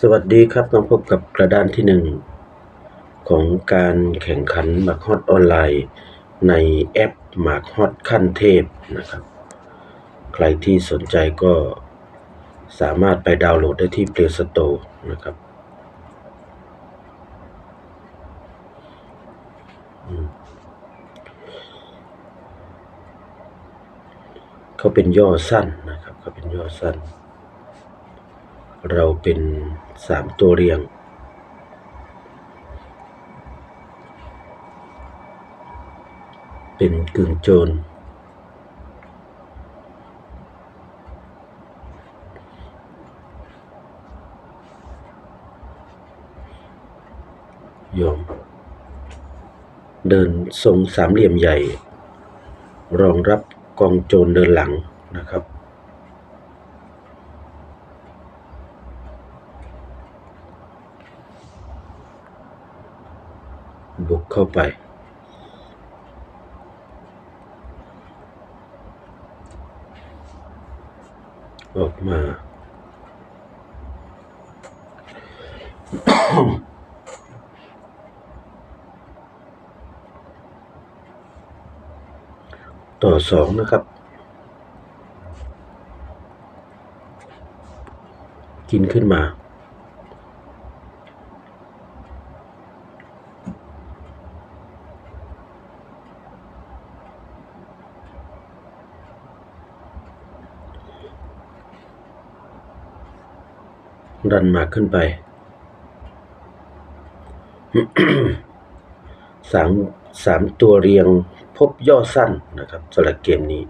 สวัสดีครับมาพบกับกระดานที่หนึ่งของการแข่งขันหมากฮอตออนไลน์ ในแอปหมากฮอตขั้นเทพนะครับ ใครที่สนใจก็สามารถไปดาวน์โหลดได้ที่ Play Store นะครับ เขาเป็นย่อสั้นนะครับเขาเป็นย่อสั้น เราเป็นสามตัวเรียง เป็นกึ่งโจรโยมเดินทรงสามเหลี่ยมใหญ่ รองรับกองโจรเดินหลังนะครับ บุก เข้าไป ออกมา ต่อสองนะครับ กินขึ้นมา ดันมากขึ้นไป สามสามตัวเรียงพบย่อสั้นนะครับสำหรับเกมนี้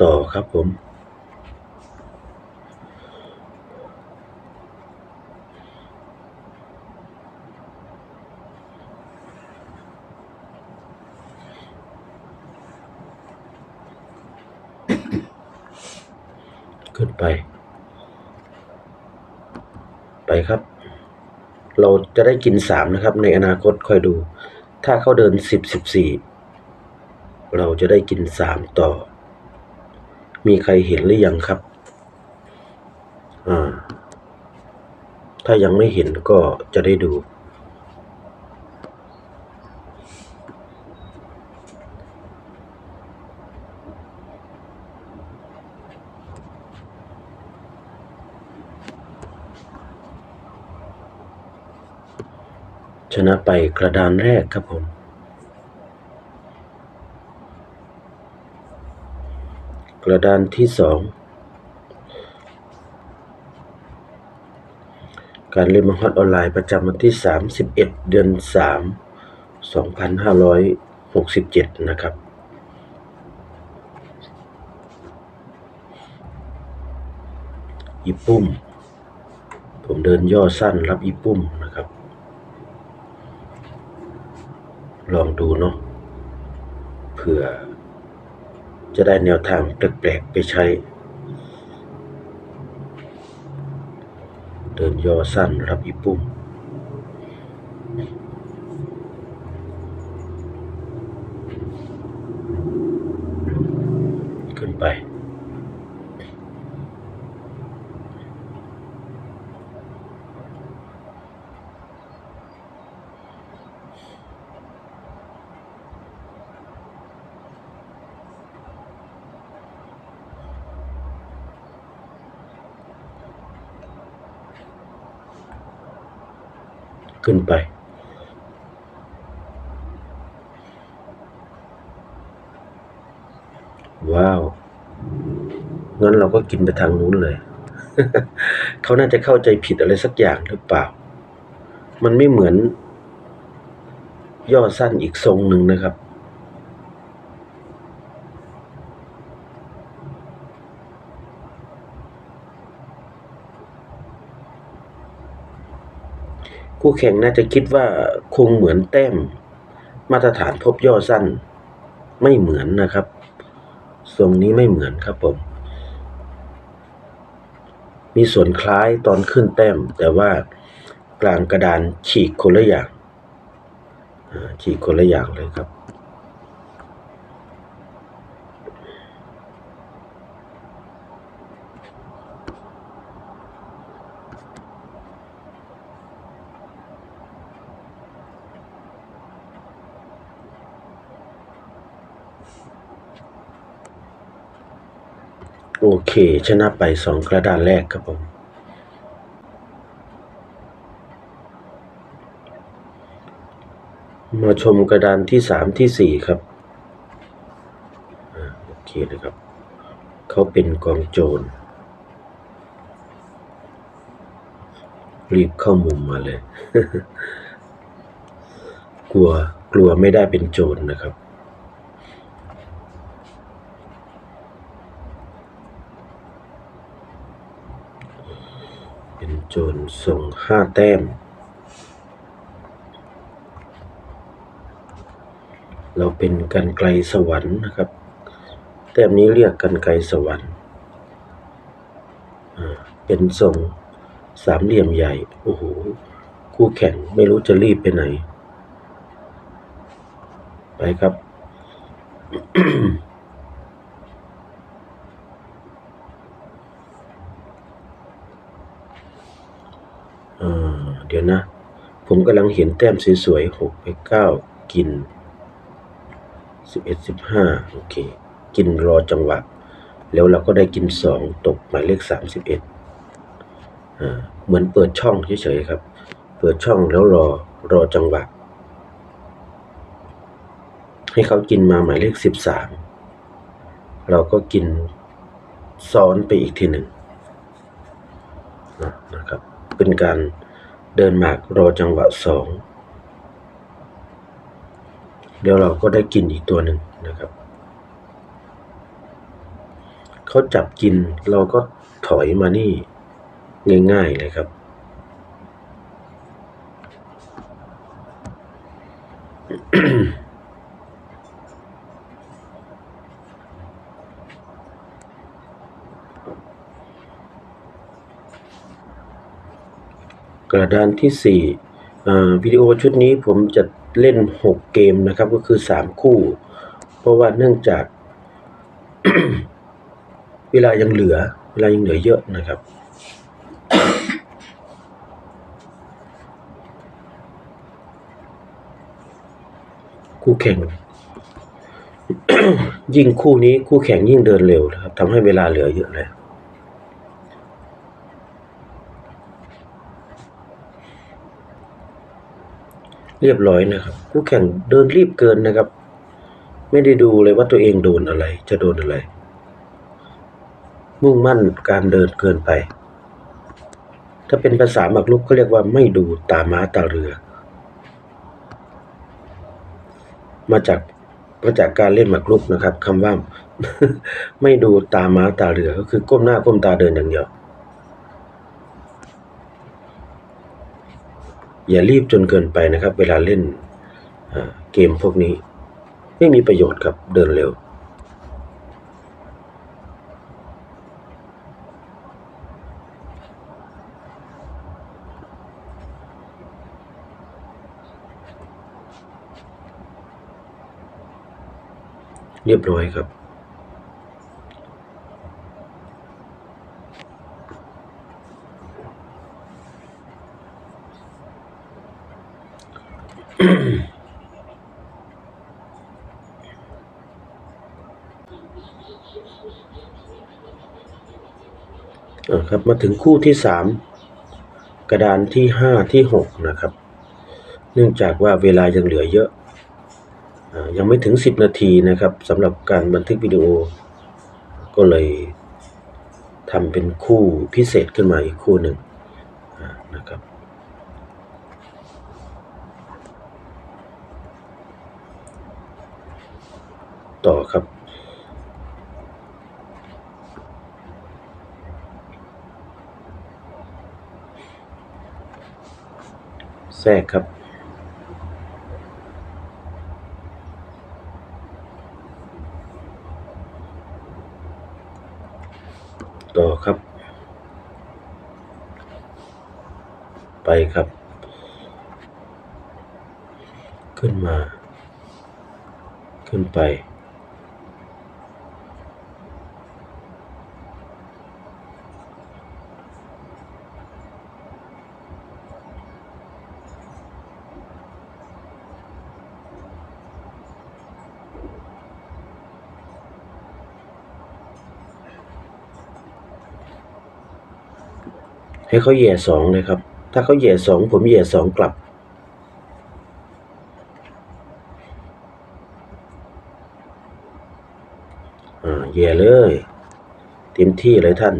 ต่อครับผม ขึ้นไป ไปครับ เราจะได้กินสามนะครับ ในอนาคตคอยดู ถ้าเขาเดินสิบสิบสี่เราจะได้กินสามต่อ มีใครเห็นหรือยังครับ อ่า ถ้ายังไม่เห็นก็จะได้ดู ชนะไปกระดานแรกครับผม กระดานที่สองการเล่นมังฮอตออนไลน์ประจำวันที่ 31 เดือน 3 2567 นะครับ อีปุ้มผมเดินย่อสั้นรับอีปุ้มนะครับ ลองดูเนาะเผื่อ จะได้แนวทางแปลกๆไปใช้ เดินย่อสั้นรับอีปุ่ม ขึ้นไป ขึ้นไป ว้าวงั้นเราก็กินไปทางนู้นเลย เขาน่าจะเข้าใจผิดอะไรสักอย่างหรือเปล่า มันไม่เหมือน ย่อสั้นอีกทรงหนึ่งนะครับ คู่แข่งน่าจะคิดว่าคงเหมือนแต้ม มาตรฐานพบย่อสั้น ไม่เหมือนนะครับ ทรงนี้ไม่เหมือนครับผม มีส่วนคล้ายตอนขึ้นแต้ม แต่ว่ากลางกระดานฉีกคนละอย่างฉีกคนละอย่างเลยครับ โอเค ชนะไปสองกระดานแรกครับผมมาชมกระดานที่สามที่สี่ครับอโอเคนะครับ เขาเป็นกองโจร รีบเข้ามุมมาเลย กลัวกลัวไม่ได้เป็นโจรนะครับ เป็นโจรส่งห้าแต้ม เราเป็นกันไกลสวรรค์นะครับ แต้มนี้เรียกกันไกลสวรรค์เป็นทรงสามเหลี่ยมใหญ่ โอ้โห คู่แข่งไม่รู้จะรีบไปไหน ไปครับ อ่าเดี๋ยวนะ ผมกำลังเห็นแต้มสวยๆหกไปเก้ากินสิบเอ็ดสิบห้าโอเค กินรอจังหวะ แล้วเราก็ได้กินสองตกหมายเลขสามสิบเอ็ดอ่าเหมือนเปิดช่องเฉยๆครับ เปิดช่องแล้วรอรอจังหวะ ให้เขากินมาหมายเลขสิบสามเราก็กินซ้อนไปอีกทีหนึ่งนะนะครับ เป็นการ เดินหมากรอจังหวะสองเดี๋ยวเราก็ได้กินอีกตัวหนึ่งนะครับ เขาจับกินเราก็ถอยมานี่ง่ายๆเลยครับ กระ ดานที่สี่วิดีโอชุดนี้ผมจะเล่นหกเกมนะครับก็คือสามคู่ เพราะว่าเนื่องจาก เวลายังเหลือ เวลายังเหลือเยอะนะครับ คู่แข่ง ยิ่งคู่นี้คู่แข่งยิ่งเดินเร็วนะครับทำให้เวลาเหลือเยอะเลย เรียบร้อยนะครับคู่แข่งเดินรีบเกินนะครับ ไม่ได้ดูเลยว่าตัวเองโดนอะไร จะโดนอะไร มุ่งมั่นการเดินเกินไป ถ้าเป็นภาษาหมากรุกเขาเรียกว่าไม่ดูตาม้าตาเรือ มาจากมาจากการเล่นหมากรุกนะครับคำว่า ไม่ดูตาม้าตาเรือก็คือก้มหน้าก้มตาเดินอย่างเดียว อย่ารีบจนเกินไปนะครับ เวลาเล่นเกมพวกนี้ ไม่มีประโยชน์ครับเดินเร็ว เรียบร้อยครับ ครับมาถึงคู่ที่สามกระดานที่ห้าที่หกนะครับ เนื่องจากว่าเวลายังเหลือเยอะยังไม่ถึงสิบนาทีนะครับสำหรับการบันทึกวิดีโอ ก็เลยทำเป็นคู่พิเศษขึ้นมาอีกคู่หนึ่งอ่านะครับ ต่อครับ แทรกครับ ต่อครับ ไปครับ ขึ้นมา ขึ้นไป ให้เขาแย่สองเลยครับ ถ้าเขาแย่สองผมแย่สองกลับ อ่าแย่เลย เต็มที่เลยท่าน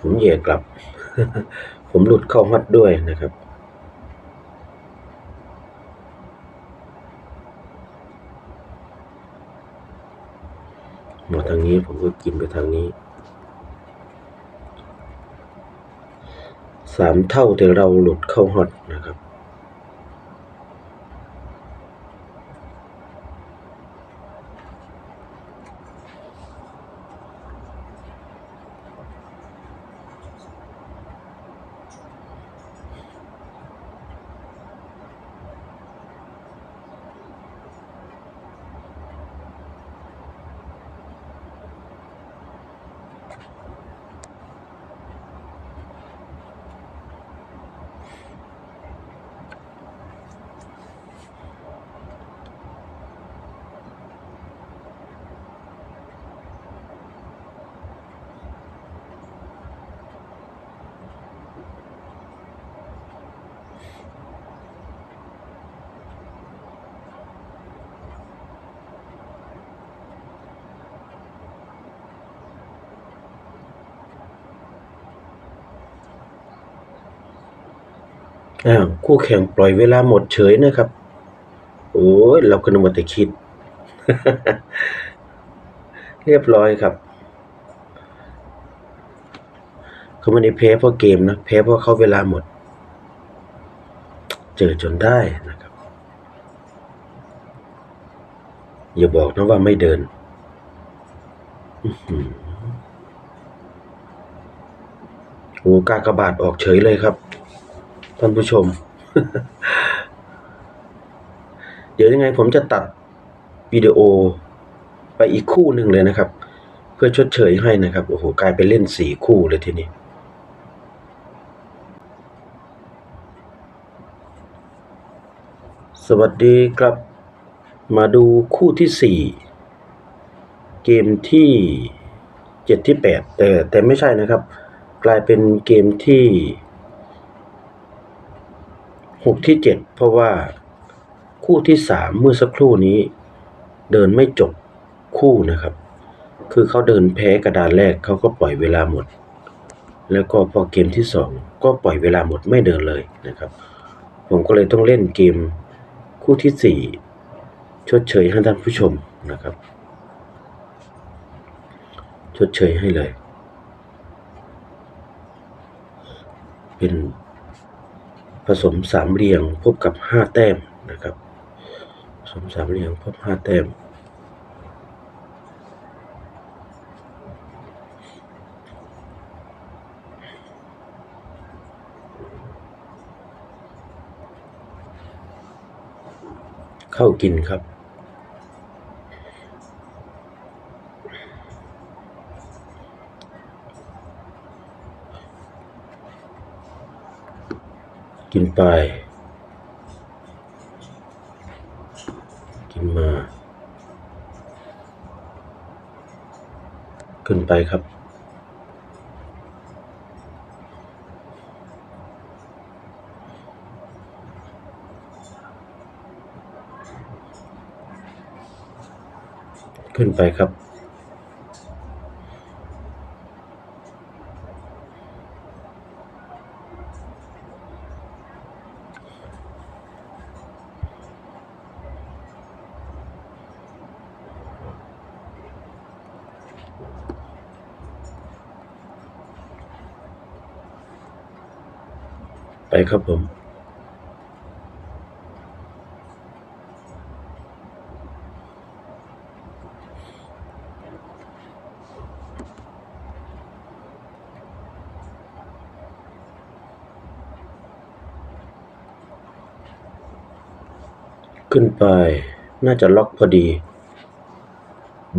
ผมแย่กลับ ผมหลุดเข้าฮอตด้วยนะครับมาทางนี้ผมก็กินไปทางนี้ สามเท่าแต่เราหลุดเข้าฮอตนะครับ อ้าวคู่แข่งปล่อยเวลาหมดเฉยนะครับ โอ้ยเราก็นึกว่าแต่คิด เรียบร้อยครับเขาไม่ได้แพ้เพราะเกมนะแพ้เพราะเขาเวลาหมด เจอจนได้นะครับ อย่าบอกนะว่าไม่เดินโอ้กากบาทออกเฉยเลยครับ ท่านผู้ชม เดี๋ยวยังไงผมจะตัดวิดีโอไปอีกคู่หนึ่งเลยนะครับ เพื่อชดเชยให้นะครับ โอ้โห กลายเป็นเล่นสี่คู่เลยทีนี้สวัสดีครับ มาดูคู่ที่สี่เกมที่เจ็ดที่แปดแต่แต่ไม่ใช่นะครับ กลายเป็นเกมที่ หกที่เจ็ดเพราะว่าคู่ที่สามเมื่อสักครู่นี้ เดินไม่จบคู่นะครับ คือเขาเดินแพ้กระดานแรกเขาก็ปล่อยเวลาหมด แล้วก็พอเกมที่สองก็ปล่อยเวลาหมดไม่เดินเลยนะครับ ผมก็เลยต้องเล่นเกมคู่ที่สี่ชดเชยให้ท่านผู้ชมนะครับ ชดเชยให้เลย เป็น ผสมสามเหลี่ยงพบกับห้าแต้มนะครับผสมสามเหลี่ยงพบห้าแต้มเข้ากินครับ ไป กินมา ขึ้นไปครับ ขึ้นไปครับ ไปครับผมขึ้นไปน่าจะล็อกพอดี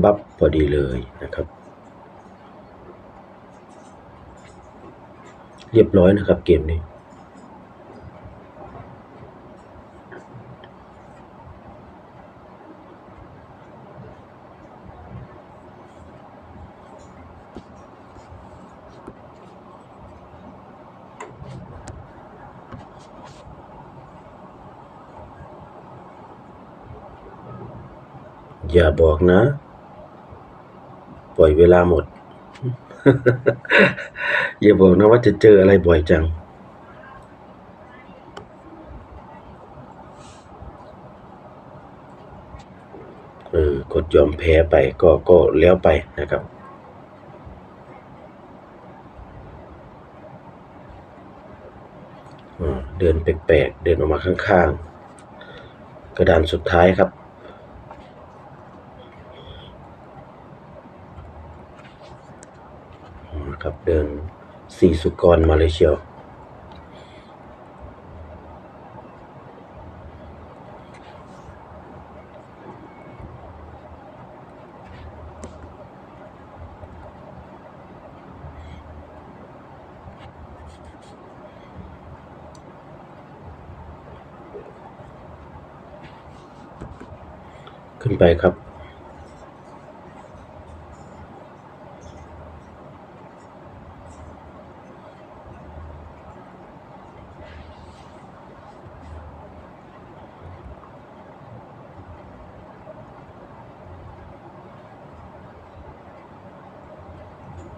บัฟพอดีเลยนะครับ เรียบร้อยนะครับเกมนี้ อย่าบอกนะ ปล่อยเวลาหมด อย่าบอกนะว่าจะเจออะไรบ่อยจัง เออกดยอมแพ้ไปก็ก็แล้วไปนะครับเดินแปลกๆ เดินออกมาข้างๆ กระดานสุดท้ายครับ นะครับเดินสี่สุกรมาเลยเชียวขึ้นไปครับ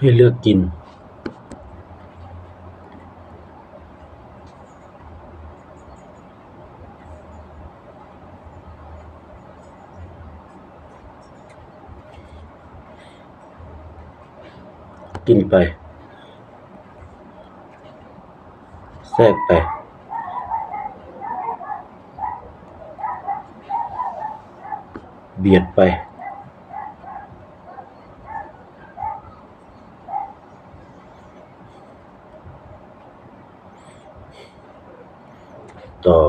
ให้เลือกกิน กินไปแทรกไปเบียดไป ต่อ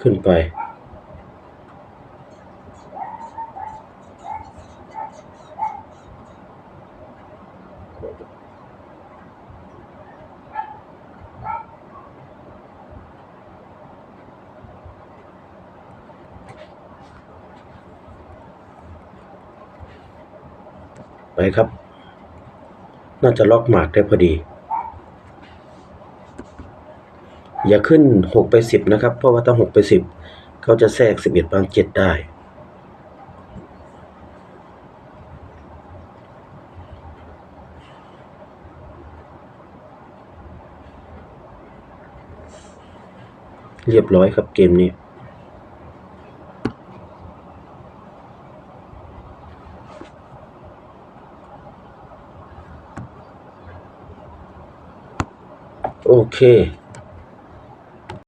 ขึ้นไป ไปครับ น่าจะล็อกหมากได้พอดี อย่าขึ้นหกไปสิบนะครับ เพราะว่าถ้าหกไปสิบเขาจะแทรกสิบเอ็ดบางเจ็ดได้เรียบร้อยครับเกมนี้ โอเค